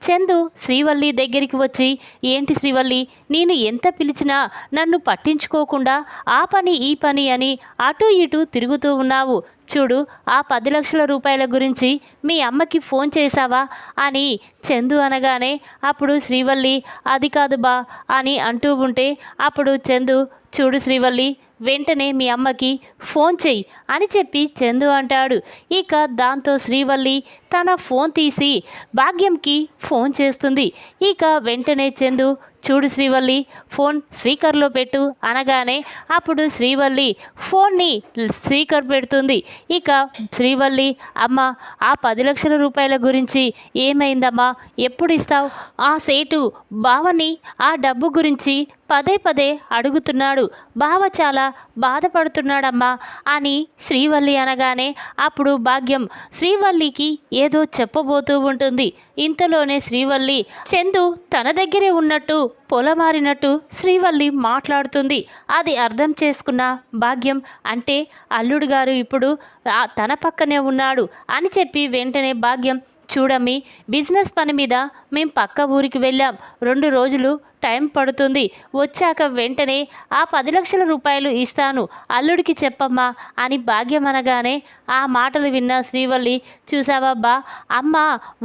చందు శ్రీవల్లి దగ్గరికి వచ్చి ఏంటి శ్రీవల్లి నేను ఎంత పిలిచినా నన్ను పట్టించుకోకుండా ఆ పని ఈ పని అని అటు ఇటు తిరుగుతూ ఉన్నావు. చూడు ఆ పది లక్షల రూపాయల గురించి మీ అమ్మకి ఫోన్ చేశావా? అని చందు అనగానే అప్పుడు శ్రీవల్లి అది కాదు బా అని అంటూ ఉంటే అప్పుడు చందు చూడు శ్రీవల్లి వెంటనే మీ అమ్మకి ఫోన్ చెయ్యి అని చెప్పి చందు అంటాడు. ఇక దాంతో శ్రీవల్లి తన ఫోన్ తీసి భాగ్యంకి ఫోన్ చేస్తుంది. ఇక వెంటనే చందు చూడు శ్రీవల్లి ఫోన్ స్పీకర్లో పెట్టు అనగానే అప్పుడు శ్రీవల్లి ఫోన్ని స్పీకర్ పెడుతుంది. ఇక శ్రీవల్లి అమ్మ ఆ పది లక్షల రూపాయల గురించి ఏమైందమ్మా? ఎప్పుడు ఇస్తావు? ఆ సేటు బావని ఆ డబ్బు గురించి పదే పదే అడుగుతున్నాడు. బావ చాలా బాధపడుతున్నాడమ్మా అని శ్రీవల్లి అనగానే అప్పుడు భాగ్యం శ్రీవల్లికి ఏదో చెప్పబోతూ ఉంటుంది. ఇంతలోనే శ్రీవల్లి చందు తన దగ్గరే ఉన్నట్టు పొలమారినట్టు శ్రీవల్లి మాట్లాడుతుంది. అది అర్థం చేసుకున్న భాగ్యం అంటే అల్లుడు గారు ఇప్పుడు తన పక్కనే ఉన్నాడు అని చెప్పి వెంటనే భాగ్యం చూడమ్మి బిజినెస్ పని మీద మేం పక్క ఊరికి వెళ్ళాం. రెండు రోజులు టైం పడుతుంది. వచ్చాక వెంటనే ఆ పది లక్షల రూపాయలు ఇస్తాను. అల్లుడికి చెప్పమ్మా అని భాగ్యం అనగానే ఆ మాటలు విన్న శ్రీవల్లి చూసావబ్బా అమ్మ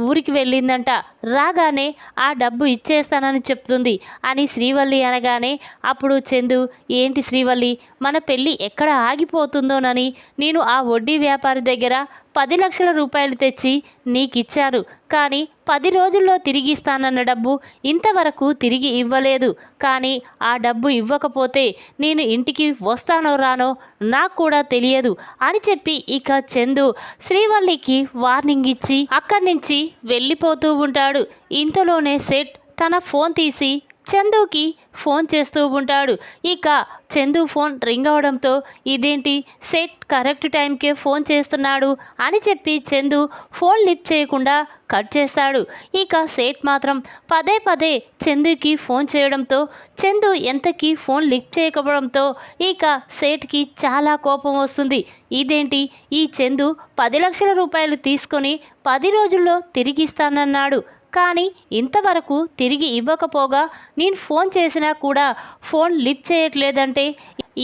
ఊరికి వెళ్ళిందంట. రాగానే ఆ డబ్బు ఇచ్చేస్తానని చెప్తుంది అని శ్రీవల్లి అనగానే అప్పుడు చందు ఏంటి శ్రీవల్లి మన పెళ్ళి ఎక్కడ ఆగిపోతుందోనని నేను ఆ వడ్డీ వ్యాపారి దగ్గర పది లక్షల రూపాయలు తెచ్చి నీకిచ్చాను. కానీ పది రోజుల్లో తిరిగి ఇస్తానన్న డబ్బు ఇంతవరకు తిరిగి ఇవ్వలేదు. కానీ ఆ డబ్బు ఇవ్వకపోతే నేను ఇంటికి వస్తానో రానో నాకు కూడా తెలియదు అని చెప్పి ఇక చందు శ్రీవల్లికి వార్నింగ్ ఇచ్చి అక్కడి నుంచి వెళ్ళిపోతూ ఉంటాడు. ఇంతలోనే సెట్ తన ఫోన్ తీసి చందుకి ఫోన్ చేస్తూ ఉంటాడు. ఇక చందు ఫోన్ రింగ్ అవడంతో ఇదేంటి? సెట్ కరెక్ట్ టైంకే ఫోన్ చేస్తున్నాడు అని చెప్పి చందు ఫోన్ లిఫ్ట్ చేయకుండా కట్ చేశాడు ఇక సేట్ మాత్రం పదే పదే చందుకి ఫోన్ చేయడంతో చందు ఎంతకి ఫోన్ లిఫ్ట్ చేయకపోవడంతో ఇక సేట్కి చాలా కోపం వస్తుంది. ఇదేంటి? ఈ చందు పది లక్షల రూపాయలు తీసుకొని పది రోజుల్లో తిరిగిస్తానన్నాడు. కానీ ఇంతవరకు తిరిగి ఇవ్వకపోగా నేను ఫోన్ చేసినా కూడా ఫోన్ లిఫ్ట్ చేయట్లేదంటే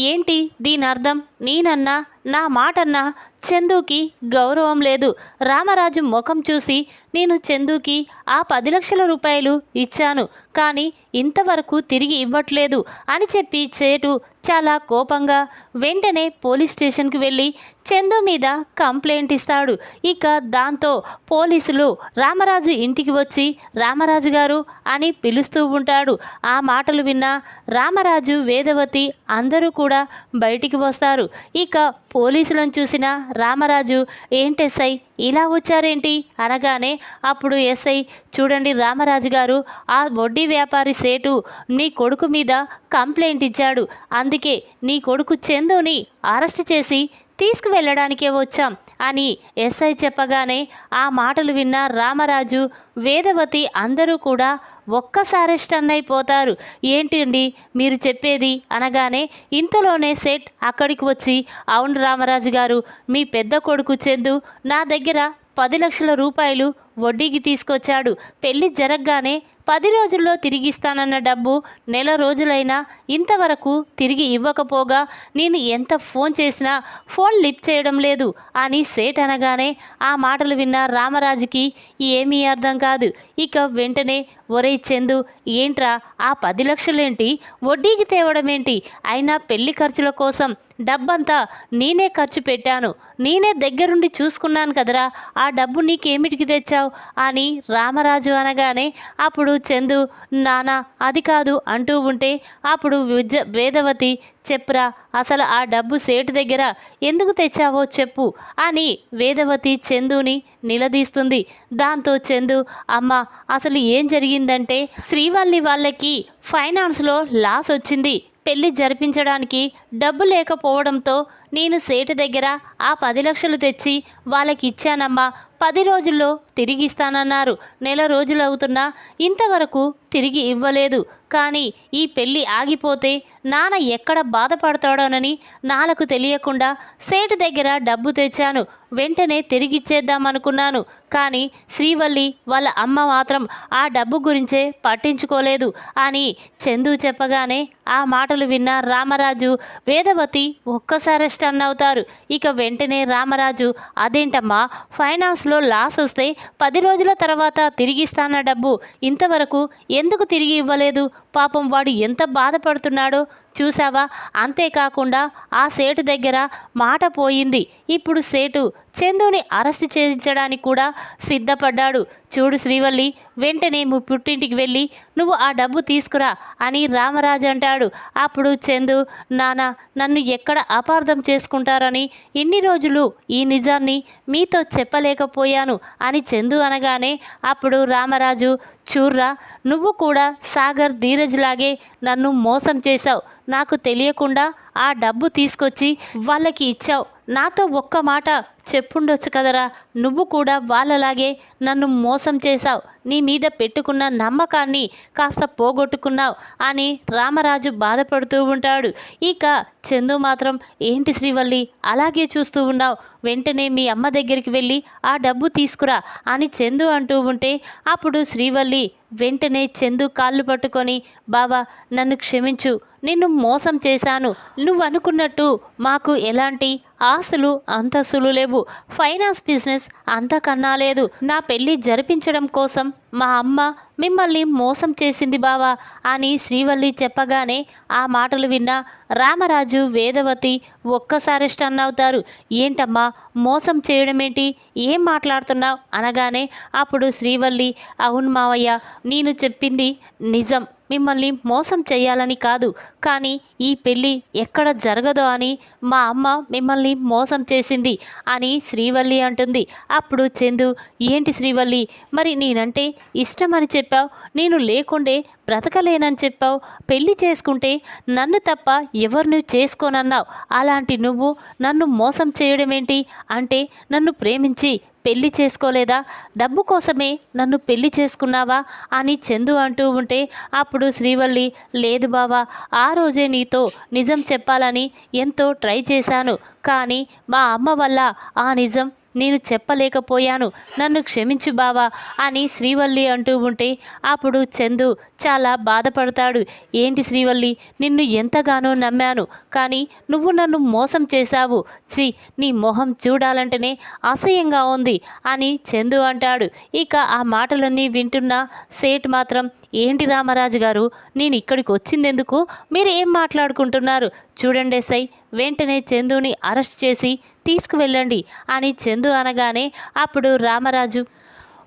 ఏంటి దీని అర్థం నేనన్నా నా మాటన్నా చందుకి గౌరవం లేదు. రామరాజు ముఖం చూసి నేను చందుకి ఆ పది లక్షల రూపాయలు ఇచ్చాను కానీ ఇంతవరకు తిరిగి ఇవ్వట్లేదు అని చెప్పి చేటు చాలా కోపంగా వెంటనే పోలీస్ స్టేషన్కి వెళ్ళి చందు మీద కంప్లైంట్ ఇస్తాడు. ఇక దాంతో పోలీసులు రామరాజు ఇంటికి వచ్చి రామరాజు గారు అని పిలుస్తూ ఉంటాడు. ఆ మాటలు విన్న రామరాజు వేదవతి అందరూ కూడా బయటికి వస్తారు. ఇక పోలీసులను చూసిన రామరాజు ఏంటి ఎస్ఐ? ఇలా వచ్చారేంటి? అనగానే అప్పుడు ఎస్ఐ చూడండి రామరాజు గారు ఆ వడ్డీ వ్యాపారి సేటు నీ కొడుకు మీద కంప్లైంట్ ఇచ్చాడు. అందుకే నీ కొడుకు చందుని అరెస్ట్ చేసి తీసుకువెళ్ళడానికే వచ్చాం అని ఎస్ఐ చెప్పగానే ఆ మాటలు విన్న రామరాజు వేదవతి అందరూ కూడా ఒక్కసారి స్టన్ అయిపోతారు. ఏంటండి మీరు చెప్పేది? అనగానే ఇంతలోనే సెట్ అక్కడికి వచ్చి అవును రామరాజు గారు మీ పెద్ద కొడుకు చందు నా దగ్గర పది లక్షల రూపాయలు వడ్డీకి తీసుకొచ్చాడు. పెళ్ళి జరగగానే పది రోజుల్లో తిరిగిస్తానన్న డబ్బు నెల రోజులైనా ఇంతవరకు తిరిగి ఇవ్వకపోగా నేను ఎంత ఫోన్ చేసినా ఫోన్ లిఫ్ట్ చేయడం లేదు అని సేట్ అనగానే ఆ మాటలు విన్న రామరాజుకి ఏమీ అర్థం కాదు. ఇక వెంటనే ఒరే చందు ఏంట్రా? ఆ పది లక్షలేంటి? వడ్డీకి తేవడం ఏంటి అయినా పెళ్ళి ఖర్చుల కోసం డబ్బంతా నేనే ఖర్చు పెట్టాను. నేనే దగ్గరుండి చూసుకున్నాను కదరా. ఆ డబ్బు నీకేమిటికి తెచ్చావు? అని రామరాజు అనగానే అప్పుడు అప్పుడు చందు నానా అది కాదు అంటూ ఉంటే అప్పుడు విద్య వేదవతి చెప్పురా అసలు ఆ డబ్బు సేటు దగ్గర ఎందుకు తెచ్చావో చెప్పు అని వేదవతి చందుని నిలదీస్తుంది. దాంతో చందు అమ్మ అసలు ఏం జరిగిందంటే శ్రీవల్లి వాళ్ళకి ఫైనాన్స్లో లాస్ వచ్చింది. పెళ్ళి జరిపించడానికి డబ్బు లేకపోవడంతో నేను సేటు దగ్గర ఆ పది లక్షలు తెచ్చి వాళ్ళకి ఇచ్చానమ్మా పది రోజుల్లో తిరిగి ఇస్తానన్నారు నెల రోజులు అవుతున్నా ఇంతవరకు తిరిగి ఇవ్వలేదు. కానీ ఈ పెళ్ళి ఆగిపోతే నాన్న ఎక్కడ బాధపడతాడోనని నాలకు తెలియకుండా సేటు దగ్గర డబ్బు తెచ్చాను. వెంటనే తిరిగిచ్చేద్దామనుకున్నాను. కానీ శ్రీవల్లి వాళ్ళ అమ్మ మాత్రం ఆ డబ్బు గురించే పట్టించుకోలేదు అని చందు చెప్పగానే ఆ మాటలు విన్న రామరాజు వేదవతి ఒక్కసారి స్టన్ అవుతారు. ఇక వెంటనే రామరాజు అదేంటమ్మా ఫైనాన్స్లో లాస్ వస్తే పది రోజుల తర్వాత తిరిగిస్తాన డబ్బు? ఇంతవరకు ఎందుకు తిరిగి ఇవ్వలేదు? పాపం వాడు ఎంత బాధపడుతున్నాడో చూసావా అంతేకాకుండా ఆ సేటు దగ్గర మాట పోయింది. ఇప్పుడు సేటు చందుని అరెస్ట్ చేయించడానికి కూడా సిద్ధపడ్డాడు. చూడు శ్రీవల్లి వెంటనే మీ పుట్టింటికి వెళ్ళి నువ్వు ఆ డబ్బు తీసుకురా అని రామరాజు అంటాడు. అప్పుడు చందు నాన్న నన్ను ఎక్కడ అపార్థం చేసుకుంటారని ఇన్ని రోజులు ఈ నిజాన్ని మీతో చెప్పలేకపోయాను అని చందు అనగానే అప్పుడు రామరాజు చూర్రా నువ్వు కూడా సాగర్ ధీరజ్ లాగే నన్ను మోసం చేశావు. నాకు తెలియకుండా ఆ డబ్బు తీసుకొచ్చి వాళ్ళకి ఇచ్చావు. నాతో ఒక్క మాట చెప్పుండొచ్చు కదరా. నువ్వు కూడా వాళ్ళలాగే నన్ను మోసం చేశావు. నీ మీద పెట్టుకున్న నమ్మకాన్ని కాస్త పోగొట్టుకున్నావు అని రామరాజు బాధపడుతూ ఉంటాడు. ఇక చందు మాత్రం ఏంటి శ్రీవల్లి అలాగే చూస్తూ ఉన్నావు. వెంటనే మీ అమ్మ దగ్గరికి వెళ్ళి ఆ డబ్బు తీసుకురా అని చందు అంటూ ఉంటే అప్పుడు శ్రీవల్లి వెంటనే చందు కాళ్ళు పట్టుకొని బావా నన్ను క్షమించు. నిన్ను మోసం చేశాను. నువ్వు అనుకున్నట్టు మాకు ఎలాంటి ఆస్తులు అంతస్తులు లేవు. ఫైనాన్స్ బిజినెస్ అంతకన్నా లేదు. నా పెళ్ళి జరిపించడం కోసం మా అమ్మ మిమ్మల్ని మోసం చేసింది బావా అని శ్రీవల్లి చెప్పగానే ఆ మాటలు విన్న రామరాజు వేదవతి ఒక్కసారి స్టన్ అవుతారు. ఏంటమ్మా మోసం చేయడం ఏంటి ఏం మాట్లాడుతున్నావు? అనగానే అప్పుడు శ్రీవల్లి అవును మావయ్య నేను చెప్పింది నిజం. మిమ్మల్ని మోసం చేయాలని కాదు. కానీ ఈ పెళ్ళి ఎక్కడ జరగదో అని మా అమ్మ మిమ్మల్ని మోసం చేసింది అని శ్రీవల్లి అంటుంది. అప్పుడు చందు ఏంటి శ్రీవల్లి? మరి నేనంటే ఇష్టమని చెప్పావు. నేను లేకుండే బ్రతకలేనని చెప్పావు. పెళ్ళి చేసుకుంటే నన్ను తప్ప ఎవరిని చేసుకోనన్నావు? అలాంటి నువ్వు నన్ను మోసం చేయడం ఏంటి అంటే నన్ను ప్రేమించి పెళ్ళి చేసుకోలేదా? డబ్బు కోసమే నన్ను పెళ్ళి చేసుకున్నావా? అని చందు అంటూ ఉంటే అప్పుడు శ్రీవల్లి లేదు బావా ఆ రోజే నీతో నిజం చెప్పాలని ఎంతో ట్రై చేశాను. కానీ మా అమ్మ వల్ల ఆ నిజం నేను చెప్పలేకపోయాను. నన్ను క్షమించు బావా అని శ్రీవల్లి అంటూ ఉంటే అప్పుడు చందు చాలా బాధపడతాడు. ఏంటి శ్రీవల్లి? నిన్ను ఎంతగానో నమ్మాను. కానీ నువ్వు నన్ను మోసం చేశావు. ఛీ నీ మొహం చూడాలంటేనే అసహ్యంగా ఉంది అని చందు అంటాడు. ఇక ఆ మాటలన్నీ వింటున్న సేట్ మాత్రం ఏంటి రామరాజు గారు? నేను ఇక్కడికి వచ్చిందెందుకు? మీరు ఏం మాట్లాడుకుంటున్నారు? చూడండి ఎస్ఐ వెంటనే చందుని అరెస్ట్ చేసి తీసుకువెళ్ళండి అని చందు అనగానే అప్పుడు రామరాజు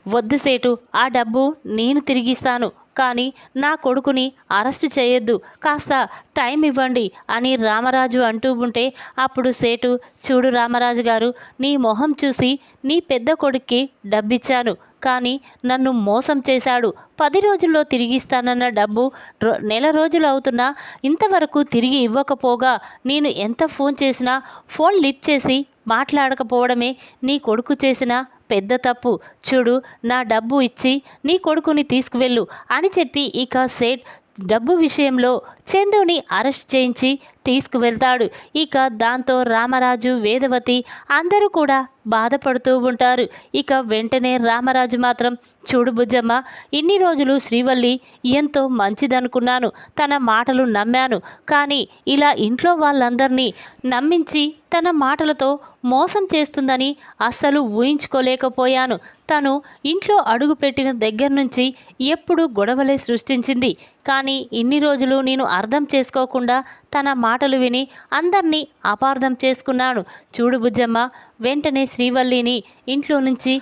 వద్దు సేటు ఆ డబ్బు నేను తిరిగిస్తాను. కానీ నా కొడుకుని అరెస్ట్ చేయొద్దు. కాస్త టైం ఇవ్వండి అని రామరాజు అంటూ ఉంటే అప్పుడు సేటు చూడు రామరాజు గారు నీ మొహం చూసి నీ పెద్ద కొడుక్కి డబ్బిచ్చాను. కానీ నన్ను మోసం చేశాడు. పది రోజుల్లో తిరిగిస్తానన్న డబ్బు రో- నెల రోజులు అవుతున్నా ఇంతవరకు తిరిగి ఇవ్వకపోగా నేను ఎంత ఫోన్ చేసినా ఫోన్ లిఫ్ట్ చేసి మాట్లాడకపోవడమే నీ కొడుకు చేసిన పెద్ద తప్పు. చూడు నా డబ్బు ఇచ్చి నీ కొడుకుని తీసుకువెళ్ళు అని చెప్పి ఇక సేట్ డబ్బు విషయంలో చందుని అరెస్ట్ చేయించి తీసుకువెళ్తాడు. ఇక దాంతో రామరాజు వేదవతి అందరూ కూడా బాధపడుతూ ఉంటారు. ఇక వెంటనే రామరాజు మాత్రం చూడు బుజ్జమ్మ ఇన్ని రోజులు శ్రీవల్లి ఎంతో మంచిదనుకున్నాను. తన మాటలు నమ్మాను. కానీ ఇలా ఇంట్లో వాళ్ళందరినీ నమ్మించి తన మాటలతో మోసం చేస్తుందని అస్సలు ఊహించుకోలేకపోయాను. తను ఇంట్లో అడుగుపెట్టిన దగ్గర నుంచి ఎప్పుడూ గొడవలే సృష్టించింది. కానీ ఇన్ని రోజులు నేను అర్థం చేసుకోకుండా తన మాటలు విని అందరినీ అపార్థం చేసుకున్నాను చూడు బుజ్జమ్మ వెంటనే శ్రీవల్లిని ఇంట్లో నుంచి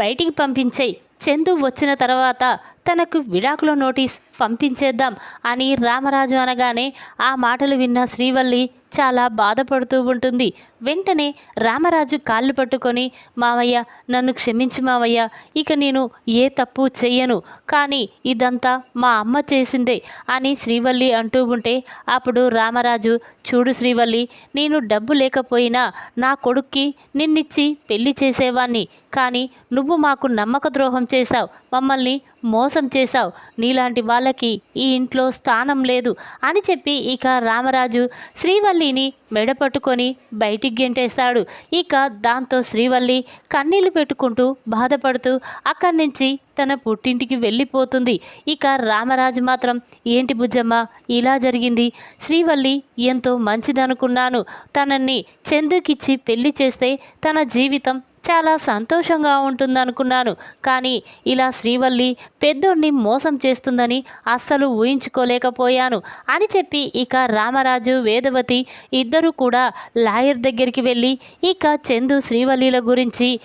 బయటికి పంపించేయి. చందు వచ్చిన తర్వాత తనకు విడాకుల నోటీస్ పంపించేద్దాం అని రామరాజు అనగానే ఆ మాటలు విన్న శ్రీవల్లి చాలా బాధపడుతూ ఉంటుంది. వెంటనే రామరాజు కాళ్ళు పట్టుకొని మావయ్య నన్ను క్షమించు మావయ్య ఇక నేను ఏ తప్పు చెయ్యను కానీ ఇదంతా మా అమ్మ చేసిందే అని శ్రీవల్లి అంటూ ఉంటే అప్పుడు రామరాజు చూడు శ్రీవల్లి నేను డబ్బు లేకపోయినా నా కొడుక్కి నిన్నిచ్చి పెళ్ళి చేసేవాణ్ణి కానీ నువ్వు మాకు నమ్మక ద్రోహం చేశావు. మమ్మల్ని మోసం చేశావు. నీలాంటి వాళ్ళకి ఈ ఇంట్లో స్థానం లేదు అని చెప్పి ఇక రామరాజు శ్రీవల్లిని మెడ పట్టుకొని బయటికి గెంటేస్తాడు. ఇక దాంతో శ్రీవల్లి కన్నీళ్ళు పెట్టుకుంటూ బాధపడుతూ అక్కడి నుంచి తన పుట్టింటికి వెళ్ళిపోతుంది. ఇక రామరాజు మాత్రం ఏంటి బుజ్జమ్మ ఇలా జరిగింది? శ్రీవల్లి ఎంతో మంచిదనుకున్నాను. తనని చందుకిచ్చి పెళ్ళి చేస్తే తన జీవితం చాలా సంతోషంగా ఉంటుందనుకున్నాను. కానీ ఇలా శ్రీవల్లి పెద్దోడిని మోసం చేస్తుందని అస్సలు ఊహించుకోలేకపోయాను. అని చెప్పి ఇక రామరాజు వేదవతి ఇద్దరూ కూడా లాయర్ దగ్గరికి వెళ్ళి ఇక చందు శ్రీవల్లిల గురించి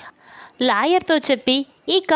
లాయర్తో చెప్పి ఇక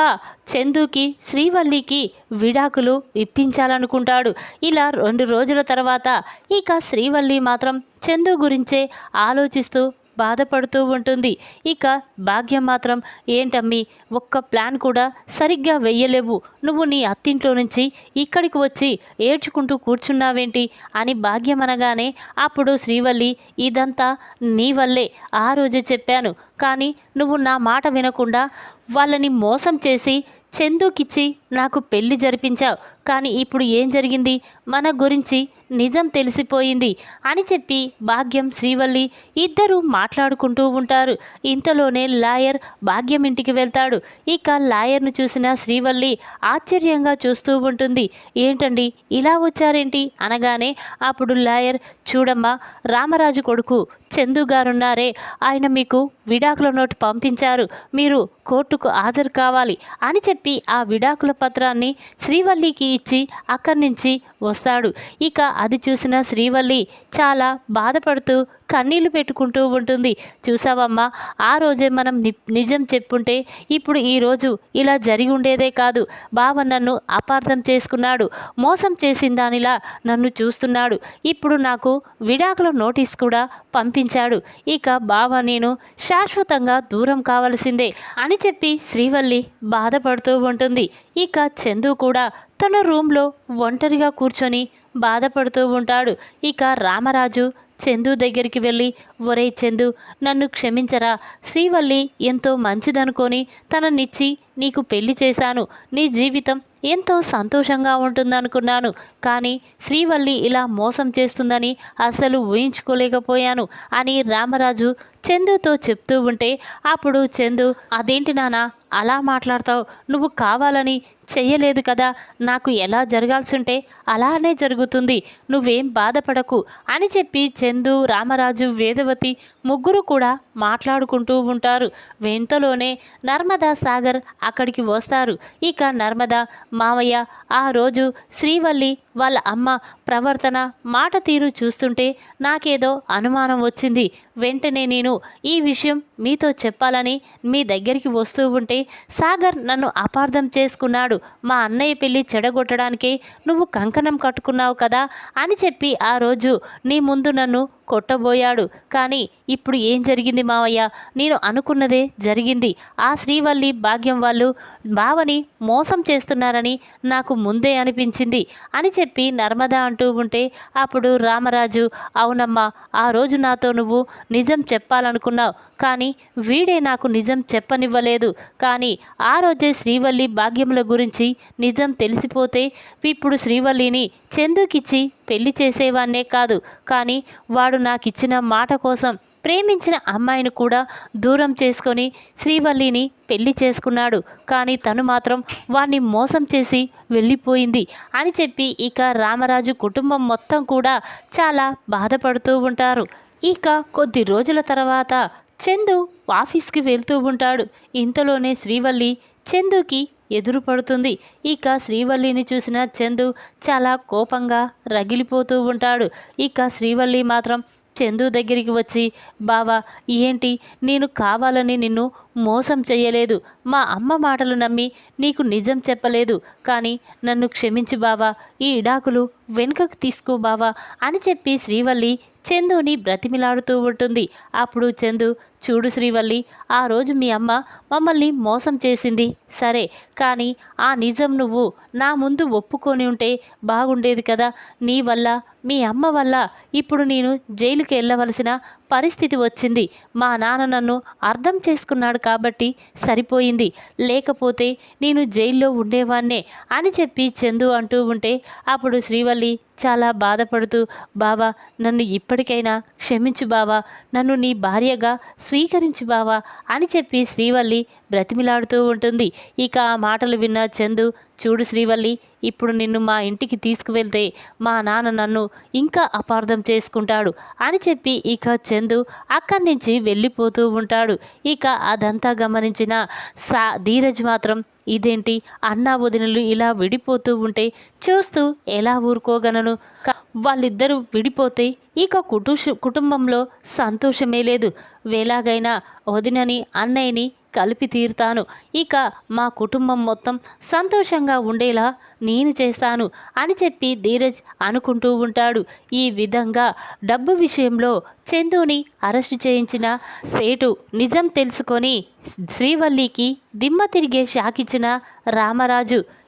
చందుకి శ్రీవల్లికి విడాకులు ఇప్పించాలనుకుంటాడు. ఇలా రెండు రోజుల తర్వాత ఇక శ్రీవల్లి మాత్రం చందు గురించే ఆలోచిస్తూ బాధపడుతూ ఉంటుంది. ఇక భాగ్యం మాత్రం ఏంటమ్మి ఒక్క ప్లాన్ కూడా సరిగ్గా వెయ్యలేవు. నువ్వు నీ అత్తింట్లో నుంచి ఇక్కడికి వచ్చి ఏడ్చుకుంటూ కూర్చున్నావేంటి? అని భాగ్యం అనగానే అప్పుడు శ్రీవల్లి ఇదంతా నీ వల్లే. ఆ రోజే చెప్పాను. కానీ నువ్వు నా మాట వినకుండా వాళ్ళని మోసం చేసి చందుకిచ్చి నాకు పెళ్ళి జరిపించావు కానీ ఇప్పుడు ఏం జరిగింది? మన గురించి నిజం తెలిసిపోయింది అని చెప్పి భాగ్యం శ్రీవల్లి ఇద్దరూ మాట్లాడుకుంటూ ఉంటారు. ఇంతలోనే లాయర్ భాగ్యం ఇంటికి వెళ్తాడు. ఇక లాయర్ను చూసిన శ్రీవల్లి ఆశ్చర్యంగా చూస్తూ ఉంటుంది. ఏంటండి? ఇలా వచ్చారేంటి? అనగానే అప్పుడు లాయర్ చూడమ్మా రామరాజు కొడుకు చందు గారున్నారే. ఆయన మీకు విడాకుల నోటు పంపించారు. మీరు కోర్టుకు హాజరు కావాలి అని చెప్పి ఆ విడాకుల పత్రాన్ని శ్రీవల్లికి ఇచ్చి అక్కడి నుంచి వస్తాడు. ఇక అది చూసిన శ్రీవల్లి చాలా బాధపడుతూ కన్నీళ్ళు పెట్టుకుంటూ ఉంటుంది. చూసావమ్మా ఆ రోజే మనం ని నిజం చెప్పుంటే ఇప్పుడు ఈరోజు ఇలా జరిగి ఉండేదే కాదు. బావ నన్ను అపార్థం చేసుకున్నాడు. మోసం చేసిన దానిలా నన్ను చూస్తున్నాడు. ఇప్పుడు నాకు విడాకుల నోటీస్ కూడా పంపించాడు. ఇక బావ నేను శాశ్వతంగా దూరం కావలసిందే అని చెప్పి శ్రీవల్లి బాధపడుతూ ఉంటుంది. ఇక చందు కూడా తన రూమ్లో ఒంటరిగా కూర్చొని బాధపడుతూ ఉంటాడు. ఇక రామరాజు చందు దగ్గరికి వెళ్ళి ఒరే చందు నన్ను క్షమించరా. శ్రీవల్లి ఎంతో మంచిదనుకొని తననిచ్చి నీకు పెళ్ళి చేశాను. నీ జీవితం ఎంతో సంతోషంగా ఉంటుందనుకున్నాను. కానీ శ్రీవల్లి ఇలా మోసం చేస్తుందని అసలు ఊహించుకోలేకపోయాను అని రామరాజు చందుతో చెప్తూ ఉంటే అప్పుడు చందు అదేంటి నాన్న అలా మాట్లాడతావు. నువ్వు కావాలని చెయ్యలేదు కదా. నాకు ఎలా జరగాల్సి ఉంటే అలానే జరుగుతుంది. నువ్వేం బాధపడకు అని చెప్పి చందు రామరాజు వేదవతి ముగ్గురు కూడా మాట్లాడుకుంటూ ఉంటారు. వెంటలోనే నర్మదా సాగర్ అక్కడికి వస్తారు. ఇక నర్మదా మావయ్య ఆ రోజు శ్రీవల్లి వాళ్ళ అమ్మ ప్రవర్తన మాట తీరు చూస్తుంటే నాకేదో అనుమానం వచ్చింది. వెంటనే నేను ఈ విషయం మీతో చెప్పాలని మీ దగ్గరికి వస్తూ ఉంటే సాగర్ నన్ను అపార్థం చేసుకున్నాడు. మా అన్నయ్య పెళ్ళి చెడగొట్టడానికే నువ్వు కంకణం కట్టుకున్నావు కదా అని చెప్పి ఆ రోజు నీ ముందు నన్ను కొట్టబోయాడు. కానీ ఇప్పుడు ఏం జరిగింది మావయ్య? నేను అనుకున్నదే జరిగింది. ఆ శ్రీవల్లి భాగ్యం వాళ్ళు బావని మోసం చేస్తున్నారని నాకు ముందే అనిపించింది అని చెప్పి నర్మదా అంటూ ఉంటే అప్పుడు రామరాజు అవునమ్మా ఆ రోజు నాతో నువ్వు నిజం చెప్పాలనుకున్నావు కానీ వీడే నాకు నిజం చెప్పనివ్వలేదు. కానీ ఆ రోజే శ్రీవల్లి భాగ్యముల గురించి నిజం తెలిసిపోతే ఇప్పుడు శ్రీవల్లిని చందుకిచ్చి పెళ్ళి చేసేవాన్నే కాదు. కానీ వాడు నాకిచ్చిన మాట కోసం ప్రేమించిన అమ్మాయిని కూడా దూరం చేసుకొని శ్రీవల్లిని పెళ్ళి చేసుకున్నాడు. కానీ తను మాత్రం వాణ్ణి మోసం చేసి వెళ్ళిపోయింది అని చెప్పి ఇక రామరాజు కుటుంబం మొత్తం కూడా చాలా బాధపడుతూ ఉంటారు. ఇక కొద్ది రోజుల తర్వాత చందు ఆఫీస్కి వెళ్తూ ఉంటాడు. ఇంతలోనే శ్రీవల్లి చందుకి ఎదురుపడుతుంది. ఇక శ్రీవల్లిని చూసిన చందు చాలా కోపంగా రగిలిపోతూ ఉంటాడు. ఇక శ్రీవల్లి మాత్రం చందు దగ్గరికి వచ్చి బావా ఏంటి? నేను కావాలని నిన్ను మోసం చేయలేదు మా అమ్మ మాటలు నమ్మి నీకు నిజం చెప్పలేదు. కానీ నన్ను క్షమించు బావా. ఈ ఇడాకులు వెనుకకు తీసుకో బావా అని చెప్పి శ్రీవల్లి చందుని బ్రతిమిలాడుతూ ఉంటుంది. అప్పుడు చందు చూడు శ్రీవల్లి ఆ రోజు మీ అమ్మ మమ్మల్ని మోసం చేసింది. సరే కానీ ఆ నిజం నువ్వు నా ముందు ఒప్పుకొని ఉంటే బాగుండేది కదా. నీ వల్ల మీ అమ్మ వల్ల ఇప్పుడు నేను జైలుకి వెళ్ళవలసిన పరిస్థితి వచ్చింది. మా నాన్న నన్ను అర్థం చేసుకున్నాడు కాబట్టి సరిపోయింది. లేకపోతే నేను జైల్లో ఉండేవాన్నే అని చెప్పి చందు అంటూ ఉంటే అప్పుడు శ్రీవల్లి చాలా బాధపడుతూ బావా నన్ను ఇప్పటికైనా క్షమించు బావా నన్ను నీ భార్యగా స్వీకరించు బావా అని చెప్పి శ్రీవల్లి బ్రతిమిలాడుతూ ఉంటుంది. ఇక ఆ మాటలు విన్న చందు చూడు శ్రీవల్లి ఇప్పుడు నిన్ను మా ఇంటికి తీసుకువెళ్తే మా నాన్న నన్ను ఇంకా అపార్థం చేసుకుంటాడు అని చెప్పి ఇక చందు అక్కడి నుంచి వెళ్ళిపోతూ ఉంటాడు. ఇక అదంతా గమనించిన సా ధీరజ్ మాత్రం ఇదేంటి అన్నా వదినలు ఇలా విడిపోతూ ఉంటే చూస్తూ ఎలా ఊరుకోగలను? క- వాళ్ళిద్దరూ విడిపోతే ఇక కుటు కుటుంబంలో సంతోషమే లేదు. వేలాగైనా వదినని అన్నయ్యని కలిపి తీరుతాను. ఇక మా కుటుంబం మొత్తం సంతోషంగా ఉండేలా నేను చేస్తాను అని చెప్పి ధీరజ్ అనుకుంటూ ఉంటాడు. ఈ విధంగా డబ్బు విషయంలో చందుని అరెస్టు చేయించిన సేటు నిజం తెలుసుకొని శ్రీవల్లికి దిమ్మ తిరిగే షాకిచ్చిన రామరాజు